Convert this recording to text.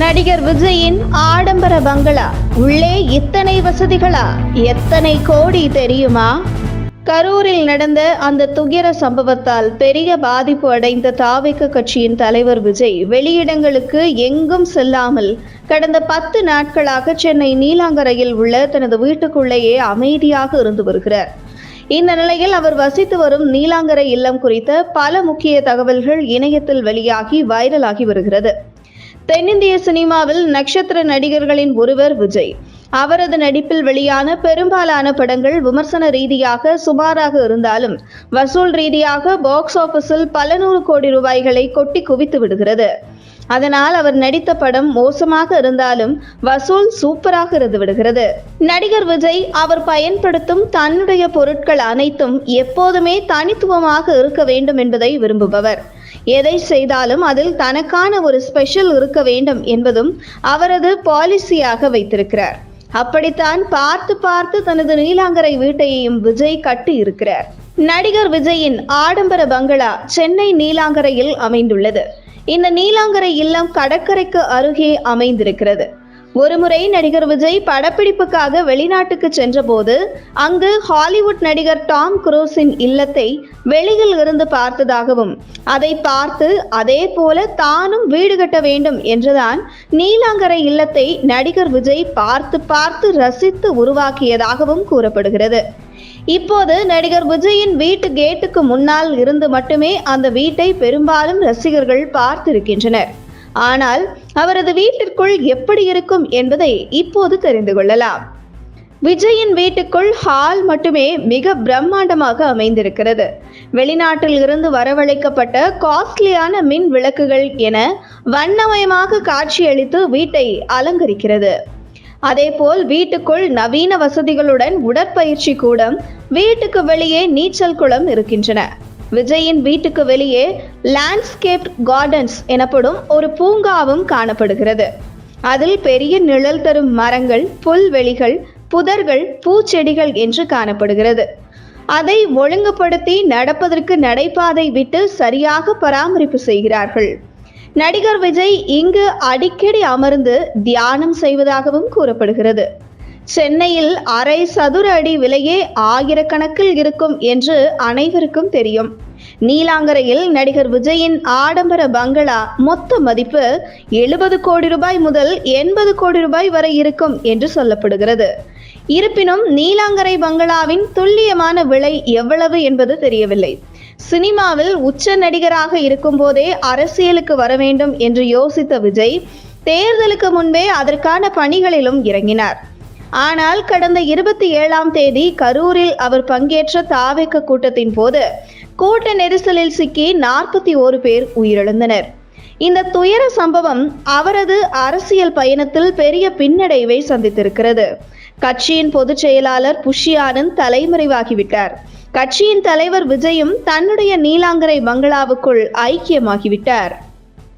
நடிகர் விஜயின் ஆடம்பர பங்களா. உள்ளே இத்தனை வசதிகளா? எத்தனை கோடி தெரியுமா? கரூரில் நடந்த அந்த துயர சம்பவத்தால் பெரிய பாதிப்பு அடைந்த தாவிக கட்சியின் தலைவர் விஜய் வெளியிடங்களுக்கு எங்கும் செல்லாமல் கடந்த பத்து நாட்களாக சென்னை நீலாங்கரையில் உள்ள தனது வீட்டுக்குள்ளேயே அமைதியாக இருந்து வருகிறார். இந்த நிலையில் அவர் வசித்து வரும் நீலாங்கரை இல்லம் குறித்த பல முக்கிய தகவல்கள் இணையத்தில் வெளியாகி வைரலாகி வருகிறது. தென்னிந்திய சினிமாவில் நட்சத்திர நடிகர்களின் ஒருவர் விஜய். அவரது நடிப்பில் வெளியான பெரும்பாலான படங்கள் விமர்சன ரீதியாக சுமாராக இருந்தாலும் வசூல் ரீதியாக பாக்ஸ் ஆபீஸில் பல நூறு கோடி ரூபாய்களை கொட்டி குவித்து விடுகிறது. அதனால் அவர் நடித்த படம் மோசமாக இருந்தாலும் வசூல் சூப்பராக இருந்து விடுகிறது. நடிகர் விஜய் அவர் பயன்படுத்தும் தன்னுடைய பொருட்கள் அனைத்தும் எப்போதுமே தனித்துவமாக இருக்க வேண்டும் என்பதை விரும்புபவர். எதை செய்தாலும் அதில் தனக்கான ஒரு ஸ்பெஷல் இருக்க வேண்டும் என்பதும் அவரது பாலிசியாக வைத்திருக்கிறார். அப்படித்தான் பார்த்து பார்த்து தனது நீலாங்கரை வீட்டையும் விஜய் கட்டி இருக்கிறார். நடிகர் விஜயின் ஆடம்பர பங்களா சென்னை நீலாங்கரையில் அமைந்துள்ளது. இந்த நீலாங்கரை இல்லம் கடற்கரைக்கு அருகே அமைந்திருக்கிறது. ஒருமுறை நடிகர் விஜய் படப்பிடிப்புக்காக வெளிநாட்டுக்கு சென்றபோது அங்கு ஹாலிவுட் நடிகர் டாம் குரூஸின் இல்லத்தை வெளியில் இருந்து பார்த்ததாகவும் அதை பார்த்து அதே போல தானும் வீடு கட்ட வேண்டும் என்றுதான் நீலாங்கரை இல்லத்தை நடிகர் விஜய் பார்த்து பார்த்து ரசித்து உருவாக்கியதாகவும் கூறப்படுகிறது. இப்போது நடிகர் விஜயின் வீட்டு கேட்டுக்கு முன்னால் இருந்து மட்டுமே அந்த வீட்டை பெரும்பாலும் ரசிகர்கள் பார்த்திருக்கின்றனர். ஆனால் அவரது வீட்டிற்குள் எப்படி இருக்கும் என்பதை இப்போது தெரிந்து கொள்ளலாம். விஜயின் வீட்டுக்குள் ஹால் மட்டுமே மிக பிரம்மாண்டமாக அமைந்திருக்கிறது. வெளிநாட்டில் இருந்து வரவழைக்கப்பட்ட காஸ்ட்லியான மின் விளக்குகள் என வண்ணமயமாக காட்சியளித்து வீட்டை அலங்கரிக்கிறது. அதேபோல் வீட்டுக்குள் நவீன வசதிகளுடன் உடற்பயிற்சி கூடம் வீட்டுக்கு வெளியே நீச்சல் குளம் இருக்கின்றன. விஜயின் வீட்டுக்கு வெளியே லேண்ட்ஸ்கேப் கார்டன்ஸ் எனப்படும் ஒரு பூங்காவும் காணப்படுகிறது. அதில் பெரிய நிழல் தரும் மரங்கள் புல்வெளிகள் புதர்கள் பூச்செடிகள் என்று காணப்படுகிறது. அதை ஒழுங்குபடுத்தி நடப்பதற்கு நடைபாதை விட்டு சரியாக பராமரிப்பு செய்கிறார்கள். நடிகர் விஜய் இங்கு அடிக்கடி அமர்ந்து தியானம் செய்வதாகவும் கூறப்படுகிறது. சென்னையில் அரை சதுர அடி விலையே ஆயிரக்கணக்கில் இருக்கும் என்று அனைவருக்கும் தெரியும். நீலாங்கரையில் நடிகர் விஜயின் ஆடம்பர பங்களா மொத்த மதிப்பு எழுபது கோடி ரூபாய் முதல் எண்பது கோடி ரூபாய் வரை இருக்கும் என்று சொல்லப்படுகிறது. இருப்பினும் நீலாங்கரை பங்களாவின் துல்லியமான விலை எவ்வளவு என்பது தெரியவில்லை. சினிமாவில் உச்ச நடிகராக இருக்கும்போதே அரசியலுக்கு வர வேண்டும் என்று யோசித்த விஜய் தேர்தலுக்கு முன்பே அதற்கான பணிகளிலும் இறங்கினார். ஆனால் கடந்த இருபத்தி ஏழாம் தேதி கரூரில் அவர் பங்கேற்ற தாவேக்க கூட்டத்தின் போது கூட்ட நெரிசலில் சிக்கி நாற்பத்தி ஓரு பேர் உயிரிழந்தனர். இந்த துயர சம்பவம் அவரது அரசியல் பயணத்தில் பெரிய பின்னடைவை சந்தித்திருக்கிறது. கட்சியின் பொதுச் செயலாளர் புஷி ஆனந்த் தலைமறைவாகிவிட்டார். கட்சியின் தலைவர் விஜயும் தன்னுடைய நீலாங்கரை பங்களாவுக்குள் ஐக்கியமாகிவிட்டார்.